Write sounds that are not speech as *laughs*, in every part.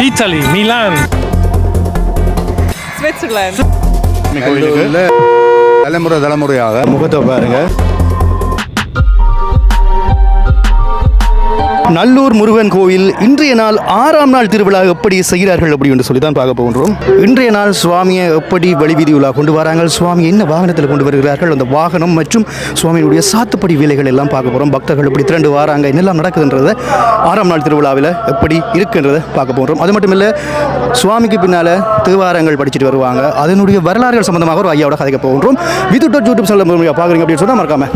Italy, Milan. Switzerland. தலைமுறை தலைமுறையாக முகத்தை பாருங்க நல்லூர் முருகன் கோவில் இன்றைய நாள் ஆறாம் நாள் திருவிழா எப்படி செய்கிறார்கள் அப்படி என்று சொல்லி தான் பார்க்க போகின்றோம். இன்றைய நாள் சுவாமியை எப்படி வழிவீதி உலா கொண்டு வராங்க சுவாமி என்ன வாகனத்தில் கொண்டு வருகிறார்கள்? அந்த வாகனம் மற்றும் சுவாமியினுடைய சாத்துப்படி வேலைகள் எல்லாம் பார்க்க போகிறோம். பக்தர்கள் எப்படி திரண்டு வராங்க? என்னெல்லாம் நடக்குதுன்றதை ஆறாம் நாள் திருவிழாவில் எப்படி இருக்குன்றதை பார்க்க போகிறோம் அது மட்டும் இல்லை சுவாமிக்கு பின்னால் தேவாரங்கள் படிச்சுட்டு வருவாங்க. அதனுடைய வரலாறுகள் சம்பந்தமாக ஒரு ஐயாவோட கதைக்க போகின்றோம். விதுட்டோ யூடியூப் சொல்ல பார்க்குறீங்க அப்படின்னு சொன்னால் மறக்காம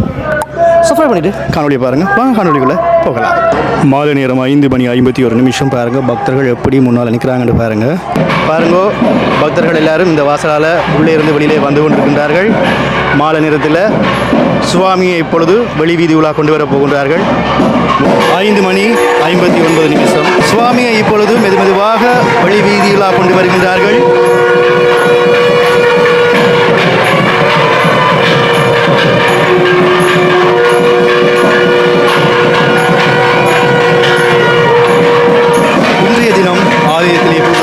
சப்ஸ்கிரைப் பண்ணிவிட்டு காணொலியை பாருங்கள் வாங்க காணொலிக்குள்ளே போகலாம். மாலை நேரம் ஐந்து மணி ஐம்பத்தி ஒரு நிமிஷம் பாருங்கள் பக்தர்கள் எப்படி முன்னால் நிற்கிறாங்கன்னு பாருங்கள் பாருங்க பக்தர்கள் எல்லாரும் இந்த வாசலால் உள்ளே இருந்து வெளியிலே வந்து கொண்டிருக்கின்றார்கள். மாலை நேரத்தில் சுவாமியை இப்பொழுது வெளி வீதி உலா கொண்டு வர போகின்றார்கள். ஐந்து மணி ஐம்பத்தி ஒன்பது நிமிஷம். சுவாமியை இப்பொழுது மெது மெதுவாக வெளி வீதி உலா கொண்டு வருகின்றார்கள்.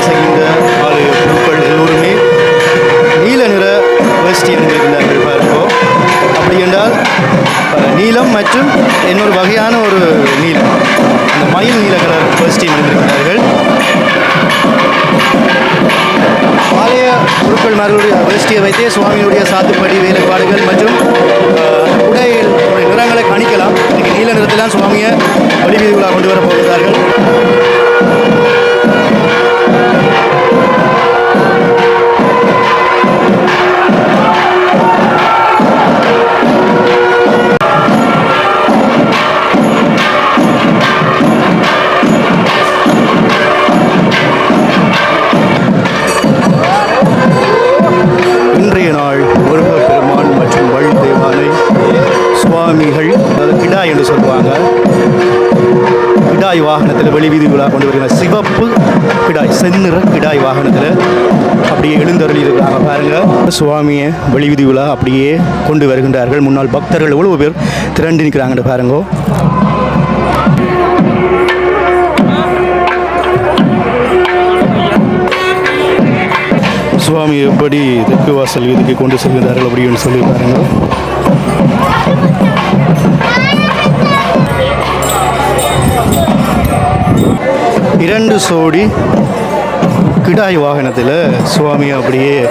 செய்கின்ற ஆலய குழுக்கள் எல்லோருமே நீல நிற வேஷ்டி அணிந்திருக்கிறார்கள் பார்ப்போம். அப்படி என்றால் நீலம் மற்றும் இன்னொரு வகையான ஒரு நீலம் அந்த மயில் நீல கலர் வேஷ்டி அணிந்திருக்கிறார்கள். ஆலய குருக்கள்மார்களுடைய வேஷ்டியை வைத்தே சுவாமியுடைய சாத்துப்படி வேலைப்பாடுகள் மற்றும் உடையில் நிறங்களை கணிக்கலாம். இன்னைக்கு நீல நிறத்திலாம் சுவாமியை வழிவீதி கொண்டு வர போகிறார்கள் செந்நிற கிடாய் வாகனத்தில் அப்படியே எழுந்தருளி இருக்கிறாங்க பாருங்க. சுவாமியை வெளிவிதி விழா அப்படியே கொண்டு வருகின்றார்கள். முன்னாள் பக்தர்கள் எவ்வளவு பேர் திரண்டு நிற்கிறாங்கன்னு பாருங்கோ. சுவாமி எப்படி தெற்கு வாசல் வீதிக்கு கொண்டு செல்கிறார்கள் அப்படின்னு சொல்லி பாருங்க. இரண்டு சோடி கிடாய் வாகனத்தில் சுவாமியை அப்படியே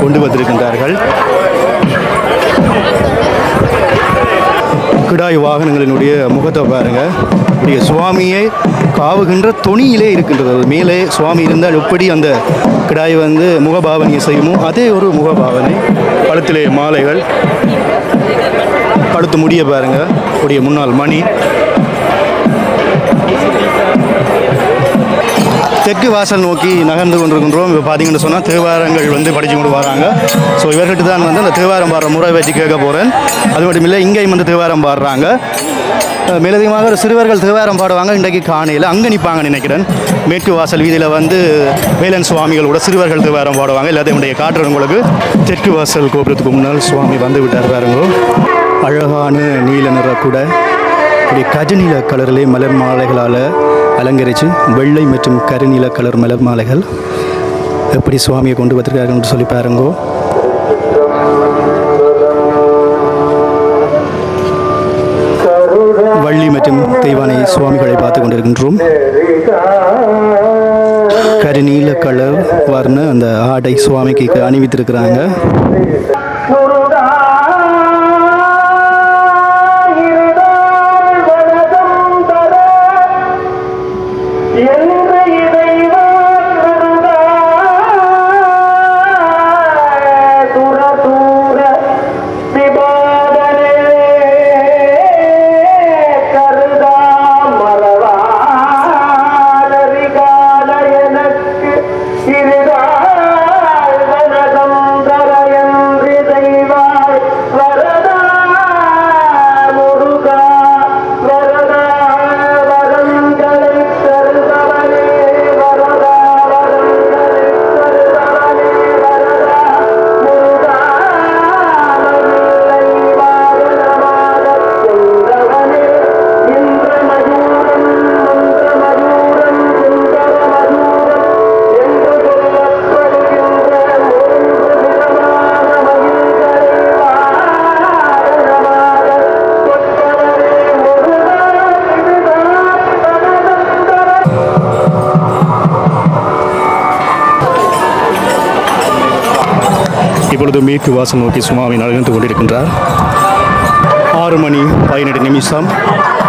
கொண்டு வந்திருக்கின்றார்கள். கிடாய் வாகனங்களினுடைய முகத்தை பாருங்க. அப்படியே சுவாமியை காவுகின்ற துணியிலே இருக்கின்றது. மேலே சுவாமி இருந்தால் எப்படி அந்த கிடாய் வந்து முகபாவனையை செய்யுமோ அதே ஒரு முகபாவனை. கழுத்திலே மாலைகள். கழுத்து முடிய பாருங்க. உடைய முன்னாள் மணி. தெற்கு வாசல் நோக்கி நகர்ந்து கொண்டிருக்கின்றோம். இப்போ பார்த்தீங்கன்னு சொன்னால் தேவாரங்கள் வந்து படித்து கொண்டு வராங்க. ஸோ இவர்கிட்ட தான் வந்து அந்த தேவாரம் பாடுற முறை பற்றி கேட்க போகிறேன் அது மட்டும் இல்லை இங்கேயும் வந்து தேவாரம் பாடுறாங்க. மேலதிகமாக ஒரு சிறுவர்கள் தேவாரம் பாடுவாங்க இன்றைக்கு காணையில் அங்கே நிற்பாங்க நினைக்கிறேன். மேற்கு வாசல் வீதியில் வந்து வேலன் சுவாமிகளோட சிறுவர்கள் தேவாரம் பாடுவாங்க. எல்லாத்தையும் இன்றைய காட்டுறேன் உங்களுக்கு. தெற்கு வாசல் கோபுரத்துக்கு முன்னால் சுவாமி வந்து விட்டார் பாருங்க. அழகான நீல நிற கூட. இப்படி கஜநீல கலர்லேயே மலர் மாலைகளால் அலங்கரித்து வெள்ளை மற்றும் கருநீல கலர் மலர் மாலைகள் எப்படி சுவாமியை கொண்டு வந்திருக்காங்கன்னு சொல்லி பாருங்கோ. வள்ளி மற்றும் தெய்வானை சுவாமிகளை பார்த்து கொண்டிருக்கின்றோம். கருநீல கலர் வர்ண அந்த ஆடை சுவாமிக்கு அணிவித்திருக்கிறாங்க. இப்பொழுது மேற்கு வாசம் நோக்கி சுமாவை நடந்து கொண்டிருக்கின்றார். ஆறு மணி பதினெட்டு நிமிஷம்.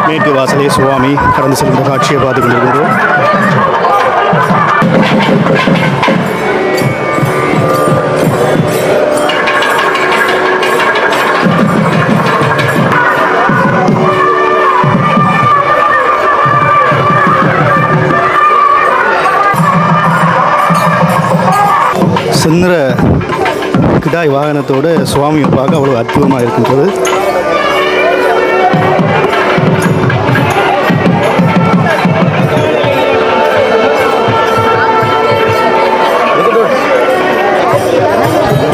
மேற்கு வாசலே சுவாமி கடந்து செல்கிற காட்சியை பார்த்து கொண்டிருக்கின்றோம். சென்ற மிட்டாய் வாகனத்தோடு சுவாமியை பார்க்க அவ்வளோ அற்புதமாக இருக்கின்றது.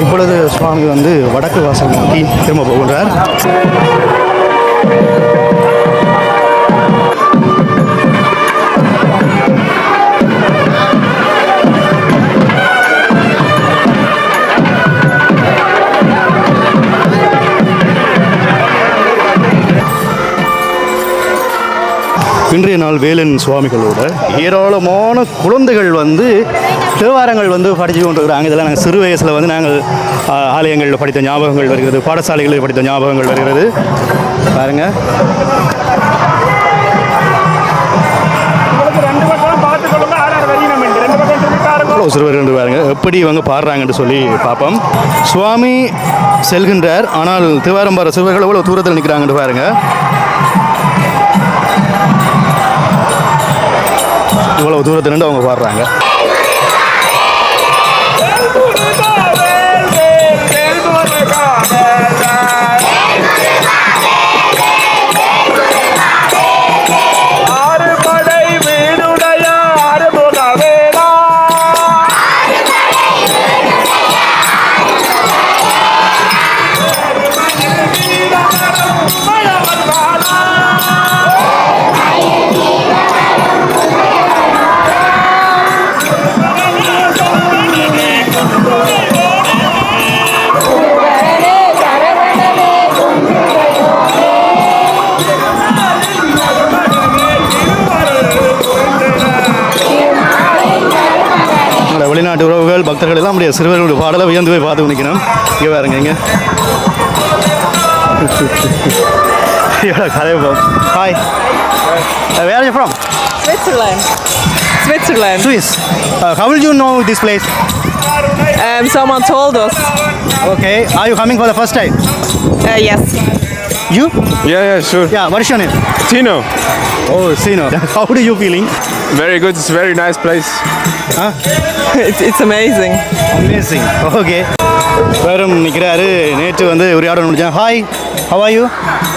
இப்பொழுது சுவாமி வந்து வடக்கு வாசல் நோக்கி திரும்ப போகின்றார். இன்றைய நாள் வேலன் சுவாமிகளோட ஏராளமான குழந்தைகள் வந்து தேவாரங்கள் வந்து படித்து கொண்டிருக்கிறாங்க. இதெல்லாம் நாங்கள் சிறு வயசில் வந்து நாங்கள் ஆலயங்களில் படித்த ஞாபகங்கள் வருகிறது பாடசாலைகளில் படித்த ஞாபகங்கள் வருகிறது. பாருங்க. சிறுவர்கள் எவ்வளோ பாருங்க. எப்படி இவங்க பாடுறாங்கன்னு சொல்லி பார்ப்போம். சுவாமி செல்கின்றார். ஆனால் தேவாரம் சிறுவர்கள் எவ்வளோ தூரத்தில் நிற்கிறாங்கன்னு பாருங்கள் இவ்வளவு தூரத்துல நின்று அவங்க பாடுறாங்க உறவுகள் பக்தர்கள் எல்லாம் நம்முடைய சிறுவர்களுடைய பாடலை வியந்து போய் பார்த்து நிற்கணும் இங்கே பாருங்க இங்கே எவ்வளோ கதை hi where you from Switzerland. Switzerland. Swiss. Uh, how will you know this place? Um, someone told us. Okay. Are you coming for the first time? Uh, yes. You? Yeah, yeah, sure. Yeah. What is your name? Tino. Oh, Sino. *laughs* How do you feeling? Very good. It's a very nice place. It's, it's amazing. Amazing. Okay. வேறும் நிற்கிறாரு நேற்று வந்து உரையாட முடிஞ்சேன் hi how are you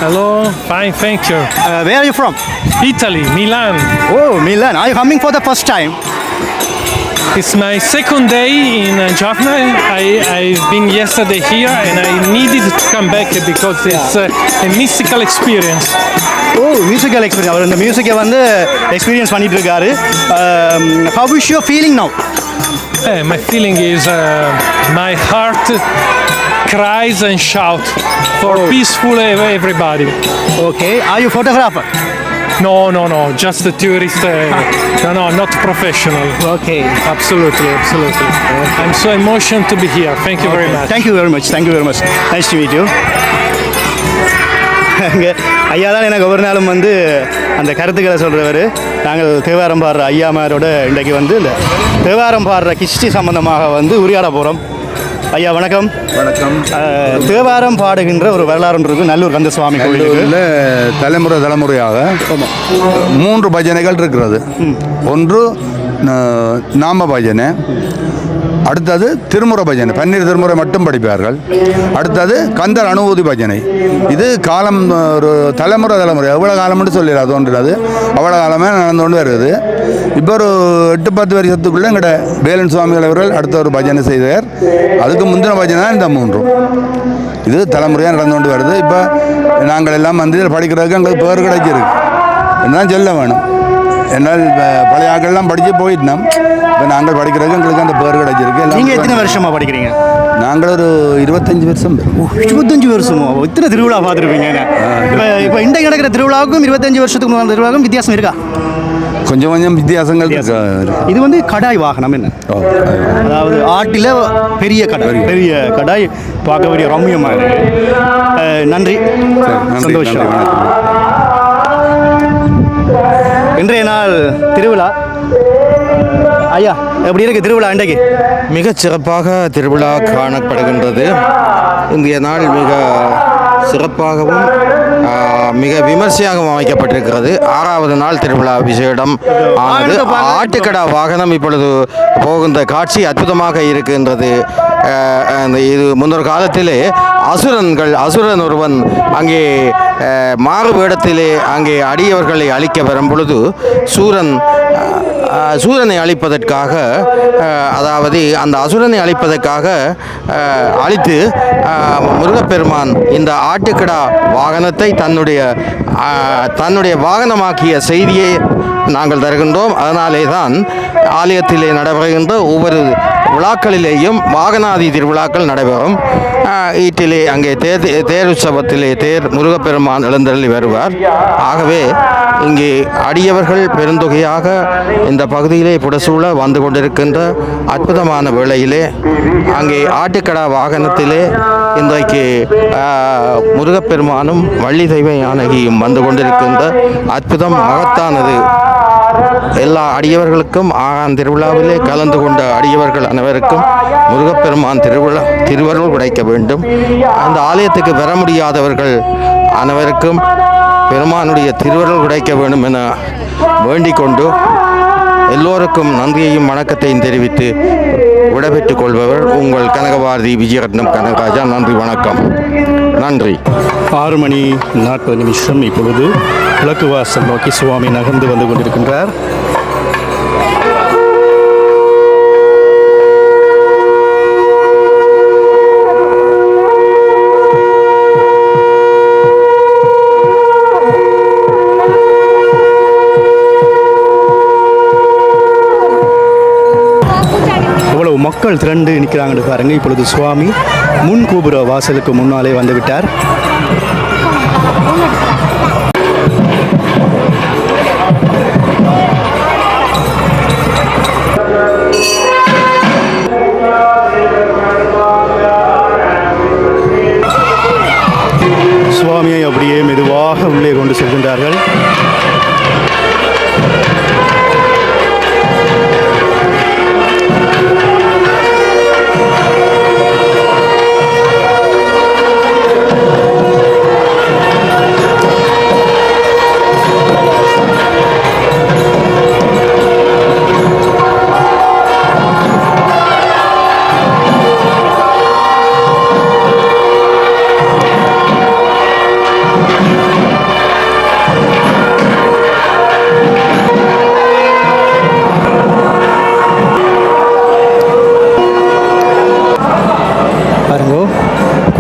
Hello, fine, thank you. Where are you from Italy, Milan. Oh Milan are you coming for the first time It's my second day in uh, Jaffna. I, I've been yesterday here and I needed to come back because it's uh, a mystical experience. Oh musical experience அவர் இந்த மியூசிக்கை வந்து experience பண்ணிட்டு இருக்காரு how is your feeling now Eh, my feeling is uh, my heart cries and shout for peaceful ev- everybody. Okay are you photographer No, no, no, just a tourist. Uh, no, no, not professional. Okay Absolutely, absolutely. I'm so emotional to be here. Thank you very much. Thank you very much thank you very much nice to meet you அங்கே ஐயா தான் எனக்கு ஒவ்வொரு நாளும் வந்து அந்த கருத்துக்களை சொல்கிறவர் நாங்கள் தேவாரம் பாடுற ஐயாமாரோட இன்றைக்கு வந்து இந்த தேவாரம் பாடுற கிஷ்டி சம்பந்தமாக வந்து உரையாட போகிறோம் ஐயா வணக்கம். வணக்கம். தேவாரம் பாடுகின்ற ஒரு வரலாறு ஒன்று இருக்கு நல்லூர் கந்த சுவாமி நல்லூரில் தலைமுறை தலைமுறையாக மூன்று பஜனைகள் இருக்கிறது. ஒன்று நாம பஜனை. அடுத்தது திருமுறை பஜனை. பன்னீர் திருமுறை மட்டும் படிப்பார்கள். அடுத்தது கந்தர் அனுபூதி பஜனை. இது காலம் ஒரு தலைமுறை தலைமுறை. எவ்வளோ காலம்னு சொல்லிடாது தோன்றிடாது அவ்வளோ காலமே நடந்து கொண்டு வருது இப்போ ஒரு எட்டு பத்து வருஷத்துக்குள்ளே எங்கட வேலன் சுவாமிகள் அவர்கள் அடுத்த ஒரு பஜனை செய்தார். அதுக்கு முந்தின பஜனை தான் இந்த மூன்றும் இது தலைமுறையாக நடந்து கொண்டு வருது. இப்போ நாங்கள் எல்லாம் வந்து படிக்கிறதுக்கு எங்களுக்கு பேர் கிடைச்சிருக்கு. என்ன சொல்ல வேணும். என்னால் பழைய ஆக்கள்லாம் படித்து போயிட்டோம் இப்போ நாங்கள் படிக்கிறதுக்கு எங்களுக்கு அந்த பேர் கிடைச்சிருக்கு. நீங்கள் எத்தனை வருஷமா படிக்கிறீங்க? நாங்கள் ஒரு இருபத்தஞ்சு வருஷம். இருபத்தஞ்சு வருஷமோ? இத்தனை திருவிழா பார்த்துருப்பீங்க இப்போ இப்போ இன்றைக்கு நடக்கிற திருவிழாவுக்கும் இருபத்தஞ்சு வருஷத்துக்கு முன்னாடி திருவிழாவுக்கும் வித்தியாசம் இருக்கா? கொஞ்சம் கொஞ்சம் வித்தியாசங்கள். இது வந்து கடாய் வாகனம் என்ன? அதாவது ஆட்டில் பெரிய கடாய் பெரிய. கடாய் பார்க்க வேண்டிய ரம்யமாக நன்றி. நன்றி, சந்தோஷம். இன்றைய நாள் திருவிழா. ஐயா எப்படி இருக்கு திருவிழா இன்றைக்கு? மிகச் சிறப்பாக திருவிழா காணப்படுகின்றது. இன்றைய நாள் மிக சிறப்பாகவும் மிக விமர்சையாகவும் அமைக்கப்பட்டிருக்கிறது. ஆறாவது நாள் திருவிழா விசேடம் ஆனது ஆட்டுக்கடா வாகனம் இப்பொழுது போகின்ற காட்சி அற்புதமாக இருக்கின்றது. இது முன்னொரு காலத்திலே அசுரன்கள் அசுரன் ஒருவன் அங்கே மாறு வேடத்திலே அங்கே அடியவர்களை அழிக்க வரும் பொழுது சூரன் சூரனை அழிப்பதற்காக அதாவது அந்த அசுரனை அழிப்பதற்காக அழித்து முருகப்பெருமான் இந்த ஆட்டுக்கடா வாகனத்தை தன்னுடைய தன்னுடைய வாகனமாக்கிய செய்தியை நாங்கள் தருகின்றோம். அதனாலே தான் ஆலயத்திலே நடைபெறுகின்ற ஒவ்வொரு விழாக்களிலேயும் வாகனாதி திருவிழாக்கள் நடைபெறும். ஈட்டிலே அங்கே தேர் தேர் உற்சவத்திலே தேர் முருகப்பெருமான் எழுந்தருளி வருவார். ஆகவே இங்கே அடியவர்கள் பெருந்தொகையாக இந்த பகுதியிலே புடசூழ வந்து கொண்டிருக்கின்ற அற்புதமான வேளையிலே அங்கே ஆட்டுக்கடா வாகனத்திலே இன்றைக்கு முருகப்பெருமானும் வள்ளி தெய்வ யானகியும் வந்து கொண்டிருக்கின்ற அற்புதம் மகத்தானது. எல்லா அடியவர்களுக்கும் ஆகான் திருவிழாவிலே கலந்து கொண்ட அடியவர்கள் அனைவருக்கும் முருகப்பெருமான் திருவிழா திருவருள் கிடைக்க வேண்டும். அந்த ஆலயத்துக்கு வர முடியாதவர்கள் அனைவருக்கும் பெருமானுடைய திருவருள் கிடைக்க வேண்டும் என வேண்டிக் கொண்டு எல்லோருக்கும் நன்றியையும் வணக்கத்தையும் தெரிவித்து விடைபெற்றுக் கொள்பவர் உங்கள் கனகபாரதி விஜயரத்னம் கனகராஜா. நன்றி வணக்கம். நன்றி. ஆறு மணி நாற்பது நிமிஷம் இப்பொழுது கிழக்கு வாசல் நோக்கி சுவாமி நகர்ந்து வந்து கொண்டிருக்கின்றார் எவ்வளவு மக்கள் திரண்டு நிற்கிறாங்கன்னு பாருங்க. இப்பொழுது சுவாமி முன் கோபுர வாசலுக்கு முன்னாலே வந்துவிட்டார். சுவாமியை அப்படியே மெதுவாக உள்ளே கொண்டு செல்கின்றார்கள்.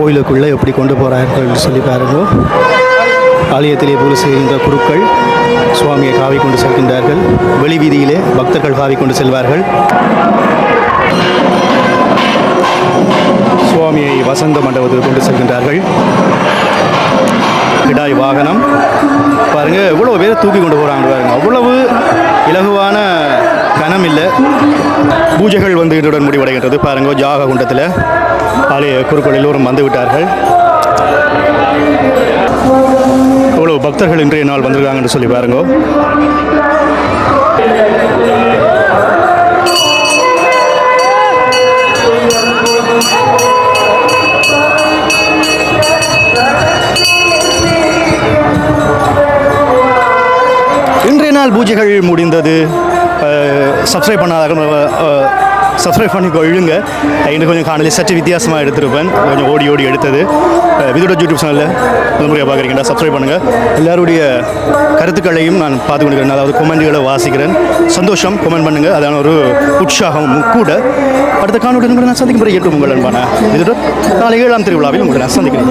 கோயிலுக்குள்ளே எப்படி கொண்டு போகிறார்கள் சொல்லி பாருங்கள் ஆலயத்திலே பூஜை செய்கின்ற குருக்கள் சுவாமியை காவி கொண்டு செல்கின்றார்கள். வெளி வீதியிலே பக்தர்கள் காவி கொண்டு செல்வார்கள். சுவாமியை வசந்த மண்டபத்தில் கொண்டு செல்கின்றார்கள். கிடாய் வாகனம். பாருங்க எவ்வளோ பேர் தூக்கி கொண்டு போகிறாங்க பாருங்க. அவ்வளவு இலகுவான கனம் இல்லை பூஜைகள் வந்து இன்றுடன் முடிவடைகின்றது. பாருங்க ஜாக குண்டத்தில் ஆலய குருக்கள் எல்லோரும் வந்து விட்டார்கள். பக்தர்கள் இன்றைய நாள் வந்திருக்காங்கன்னு சொல்லி பாருங்க. இன்றைய நாள் பூஜைகள் முடிந்தது. சப்ஸ்கிரைப் பண்ணாத சப்ஸ்கிரைப் பண்ணி கொள்ளுங்க இன்னும் கொஞ்சம் காணொலி சற்று வித்தியாசமாக எடுத்திருப்பேன். கொஞ்சம் ஓடி ஓடி எடுத்தது. விதோட யூடியூப் சேனலில் முதல் முறையாக பார்க்குறீங்கன்னா சப்ஸ்கிரைப் பண்ணுங்கள் எல்லாருடைய கருத்துக்களையும் நான் பார்த்து கொண்டிருக்கிறேன் அதாவது கொமெண்ட்களை வாசிக்கிறேன். சந்தோஷம் கொமெண்ட் பண்ணுங்கள் அதான ஒரு உற்சாகமும் கூட. அடுத்த காணொலி நான் சந்திக்கும் முறை எட்டு உங்கள் அன்பான இதோட நாளை ஏழாம் திருவிழாவில் உங்களை நான் சந்திக்கிறேன்.